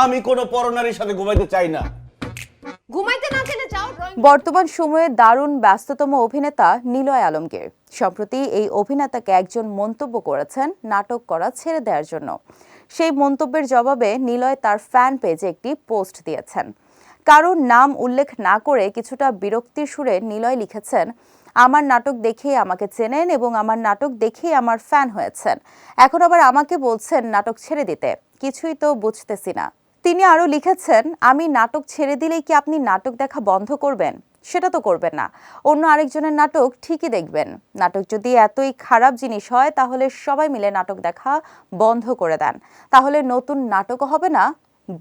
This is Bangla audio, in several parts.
আমি কোনো পরনারীর সাথে ঘুমাইতে চাই না। ঘুমাইতে না চাইলে যাও বর্তমান সময়ে দারুণ ব্যস্ততম অভিনেতা নিলয় আলমগীর। সম্প্রতি এই অভিনেতাকে একজন মন্তব্য করেছেন নাটক করা ছেড়ে দেওয়ার জন্য। সেই মন্তব্যের জবাবে নিলয় তার ফ্যান পেজে একটি পোস্ট দিয়েছেন। কারোর নাম উল্লেখ না করে কিছুটা বিরক্তির সুরে নিলয় লিখেছেন আমার নাটক দেখেই আমাকে চেনেন এবং আমার নাটক দেখেই আমার ফ্যান হয়েছেন। এখন আবার আমাকে বলছেন নাটক ছেড়ে দিতে। কিছুই তো বুঝতেছি না। তিনি আরও লিখেছেন, আমি নাটক ছেড়ে দিলেই কি আপনি নাটক দেখা বন্ধ করবেন? সেটা তো করবেন না। অন্য আরেকজনের নাটক ঠিকই দেখবেন। নাটক যদি এতই খারাপ জিনিস হয়, তাহলে সবাই মিলে নাটক দেখা বন্ধ করে দেন। তাহলে নতুন নাটকও হবে না,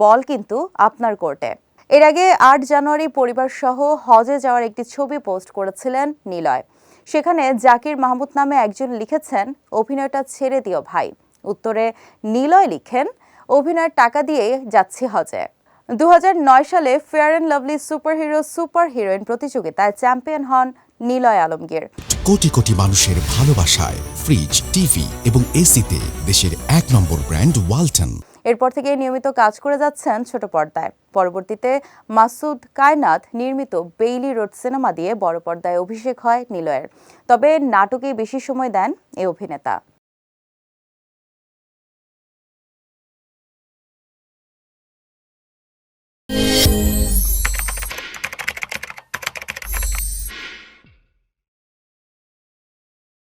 বল কিন্তু আপনার কোর্টে। এর আগে আট জানুয়ারি পরিবার সহ হজে যাওয়ার একটি ছবি পোস্ট করেছিলেন নিলয়। সেখানে জাকির মাহমুদ নামে একজন লিখেছেন, অভিনয়টা ছেড়ে দিও ভাই। উত্তরে নিলয় লিখেন অভিনয়ের টাকা দিয়ে যাচ্ছি হজে। দু হাজার নয় সালে fair and lovely superhero super heroine প্রতিযোগিতায় চ্যাম্পিয়ন হন নিলয় আলমগীর। কোটি কোটি মানুষের ভালোবাসায় ফ্রিজ টিভি এবং এসিতে দেশের এক নম্বর ব্র্যান্ড ওয়ালটন। এরপর থেকে নিয়মিত কাজ করে যাচ্ছেন ছোট পর্দায়। পরবর্তীতে মাসুদ কায়নাথ নির্মিত বেইলি রোড সিনেমা দিয়ে বড় পর্দায় অভিষেক হয় নিলয়ের। তবে নাটকে বেশি সময় দেন এই অভিনেতা। 啊！